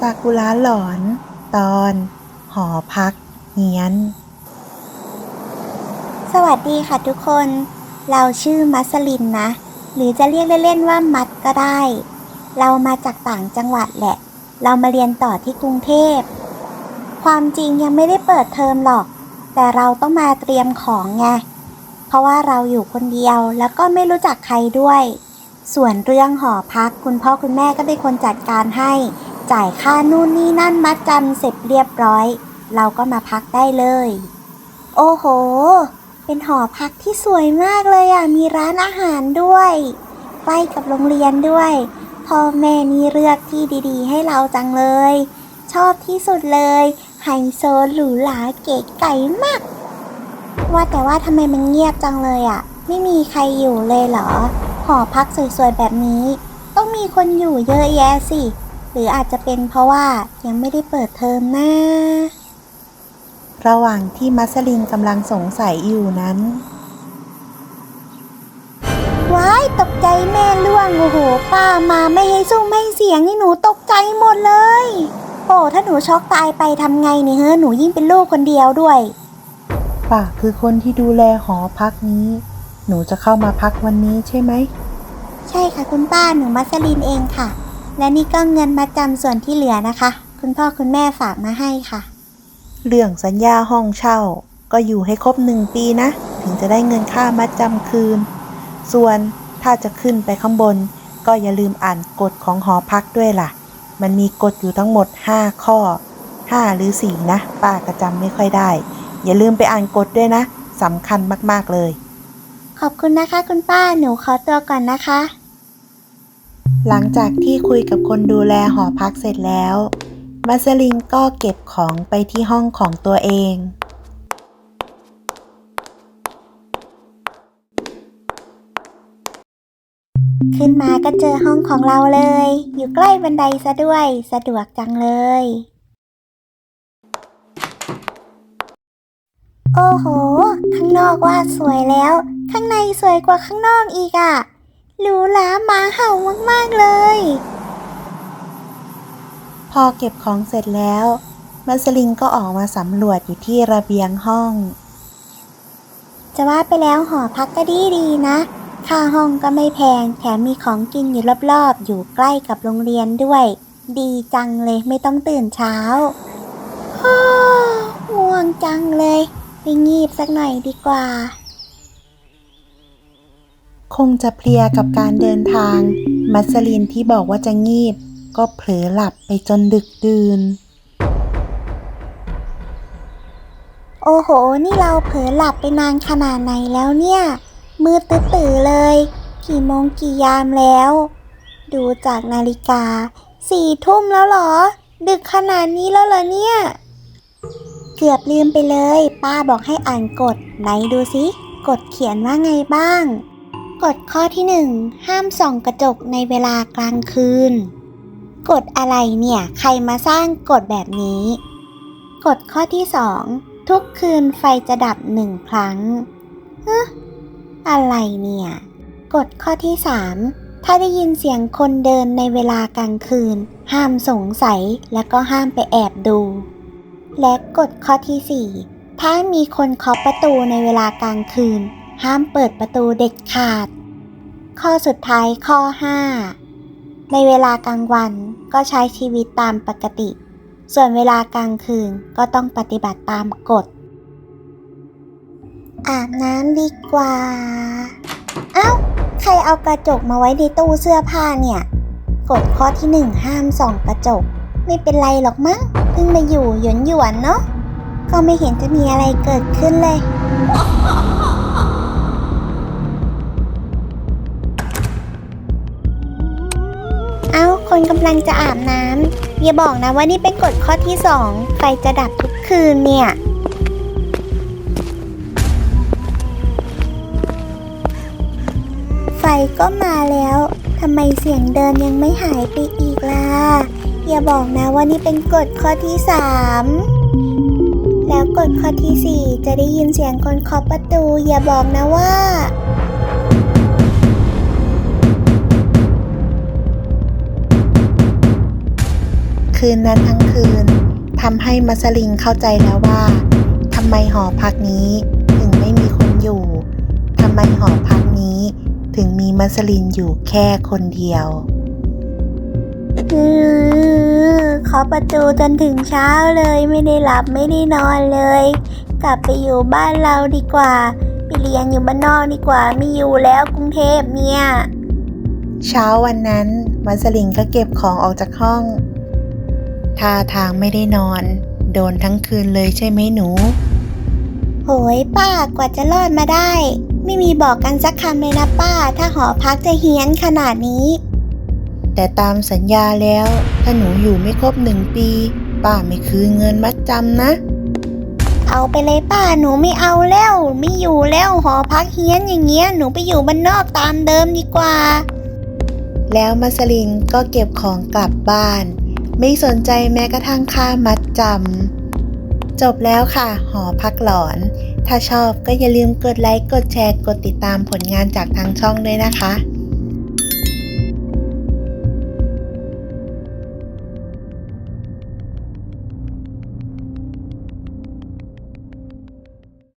ซากุระหลอน ตอน หอพักเฮียน สวัสดีค่ะทุกคน เราชื่อมัสลินนะ หรือจะเรียกเล่นๆว่ามัดก็ได้ เรามาจากต่างจังหวัดแหละ เรามาเรียนต่อที่กรุงเทพ ความจริงยังไม่ได้เปิดเทอมหรอก แต่เราต้องมาเตรียมของไง เพราะว่าเราอยู่คนเดียวแล้วก็ไม่รู้จักใครด้วย ส่วนเรื่องหอพักคุณพ่อคุณแม่ก็เป็นคนจัดการให้ จ่ายค่านู่นนี่นั่นมัดจำเสร็จเรียบร้อย เราก็มาพักได้เลย โอ้โห เป็นหอพักที่สวยมากเลยอะ มีร้านอาหารด้วยใกล้กับโรงเรียนด้วย พ่อแม่นี่เลือกที่ดี ๆ ให้เราจังเลย ชอบที่สุดเลยไฮโซหรูหราเก๋ไก่มาก ว่าแต่ว่าทำไมมันเงียบจังเลยอะ ไม่มีใครอยู่เลยเหรอ หอพักสวยๆแบบนี้ ต้องมีคนอยู่เยอะแยะสิ หรืออาจจะเป็นเพราะว่ายังไม่ได้เปิดเทอมนะ ระหว่างที่มัสลินกำลังสงสัยอยู่นั้น ว้ายตกใจแม่ล่วงโอ้โหป้ามาไม่ให้ซุ้มไม่ให้เสียงนี่หนูตกใจหมดเลย โอ้ถ้าหนูช็อกตายไปทำไงเนี่ยเฮ้อหนูยิ่งเป็นลูกคนเดียวด้วยป่าคือคนที่ดูแลหอพักนี้ หนูจะเข้ามาพักวันนี้ใช่ไหม ใช่ค่ะคุณป้าหนูมัสลินเองค่ะ และนี่ก็เงินมาจำส่วนที่เหลือนะคะ คุณพ่อคุณแม่ฝากมาให้ค่ะ เรื่องสัญญาห้องเช่า ก็อยู่ให้ครบหนึ่งปีนะ ถึงจะได้เงินค่ามัดจำคืน ส่วนถ้าจะขึ้นไปข้างบน ก็อย่าลืมอ่านกฎของหอพักด้วยล่ะ มันมีกฎอยู่ทั้งหมด 5 ข้อ 5 หรือ 4 นะ ป้าก็จำไม่ค่อยได้ อย่าลืมไปอ่านกฎด้วยนะสำคัญมากๆเลย ขอบคุณนะคะ คุณป้าหนูขอตัวก่อนนะคะ หลังจากที่คุยกับคนดูแลหอพักเสร็จแล้ว มัสลินก็เก็บของไปที่ห้องของตัวเอง ขึ้นมาก็เจอห้องของเราเลย อยู่ใกล้บันไดซะด้วย สะดวกจังเลย โอ้โห ข้างนอกว่าสวยแล้ว ข้างในสวยกว่าข้างนอกอีกอะ่ะ หรูหราหมาเห่ามากๆเลย พอเก็บของเสร็จแล้วมัสลินก็ออกมาสำรวจอยู่ที่ระเบียงห้อง จะว่าไปแล้วหอพักก็ดีดีนะ ค่าห้องก็ไม่แพง แถมมีของกินอยู่รอบๆ อยู่ใกล้กับโรงเรียนด้วย ดีจังเลยไม่ต้องตื่นเช้าง่วงจังเลย ไปงีบสักหน่อยดีกว่า คงจะเพลียกับการเดินทาง มัสลินที่บอกว่าจะงีบ ก็เผลอหลับไปจนดึกดื่น โอ้โห นี่เราเผลอหลับไปนานขนาดไหนแล้วเนี่ย มืดตื่อๆเลย กี่โมงกี่ยามแล้ว ดูจากนาฬิกา สี่ทุ่มแล้วเหรอ ดึกขนาดนี้แล้วเหรอเนี่ย เกือบลืมไปเลย ป้าบอกให้อ่านกฎไหนดูสิกฎเขียนว่าไงบ้าง กฎข้อที่หนึ่งห้ามส่องกระจกในเวลากลางคืน กฎอะไรเนี่ยใครมาสร้างกฎแบบนี้ กฎข้อที่สองทุกคืนไฟจะดับหนึ่งครั้งเอะอะไรเนี่ย กฎข้อที่สามถ้าได้ยินเสียงคนเดินในเวลากลางคืน ห้ามสงสัยแล้วก็ห้ามไปแอบดู และกฎข้อที่สี่ถ้ามีคนเคาะประตูในเวลากลางคืน ห้ามเปิดประตูเด็ดขาด ข้อสุดท้ายข้อ 5 ในเวลากลางวันก็ใช้ชีวิตตามปกติ ส่วนเวลากลางคืนก็ต้องปฏิบัติตามกฎ อาบน้ำดีกว่า เอ้า ใครเอากระจกมาไว้ในตู้เสื้อผ้าเนี่ยกฎข้อที่หนึ่งห้ามส่องกระจก ไม่เป็นไรหรอกมั้งเพิ่งมาอยู่หยวนหยวนเนาะก็ไม่เห็นจะมีอะไรเกิดขึ้นเลย คนกำลังจะอาบน้ำอย่าบอกนะว่านี่เป็นกฎข้อที่สองไฟจะดับทุกคืนเนี่ย ไฟก็มาแล้วทำไมเสียงเดินยังไม่หายไปอีกล่ะ อย่าบอกนะว่านี่เป็นกฎข้อที่สามแล้วกฎข้อที่สี่จะได้ยินเสียงคนเคาะประตู อย่าบอกนะว่า คืนนั้นทั้งคืนทำให้มัสลินเข้าใจแล้วว่าทำไมหอพักนี้ถึงไม่มีคนอยู่ทำไมหอพักนี้ถึงมีมัสลินอยู่แค่คนเดียวอือขอประตูจนถึงเช้าเลยไม่ได้หลับไม่ได้นอนเลย กลับไปอยู่บ้านเราดีกว่า ไปเรียนอยู่บ้านนอกดีกว่าไม่อยู่แล้วกรุงเทพเนี่ย เช้าวันนั้นมัสลินก็เก็บของออกจากห้อง ท่าทางไม่ได้นอน โดนทั้งคืนเลยใช่ไหมหนู โหยป้ากว่าจะรอดมาได้ ไม่มีบอกกันสักคำเลยนะป้า ถ้าหอพักจะเฮี้ยนขนาดนี้ แต่ตามสัญญาแล้ว ถ้าหนูอยู่ไม่ครบหนึ่งปี ป้าไม่คืนเงินมัดจำนะ เอาไปเลยป้าหนูไม่เอาแล้ว ไม่อยู่แล้วหอพักเฮี้ยนอย่างเงี้ยหนูไปอยู่บ้านนอกตามเดิมดีกว่า แล้วมัสลินก็เก็บของกลับบ้าน ไม่สนใจแม้กระทั่งค่ามัดจำ จบแล้วค่ะ หอพักหลอน ถ้าชอบก็อย่าลืมกดไลค์ กดแชร์ กดติดตามผลงานจากทางช่องด้วยนะคะ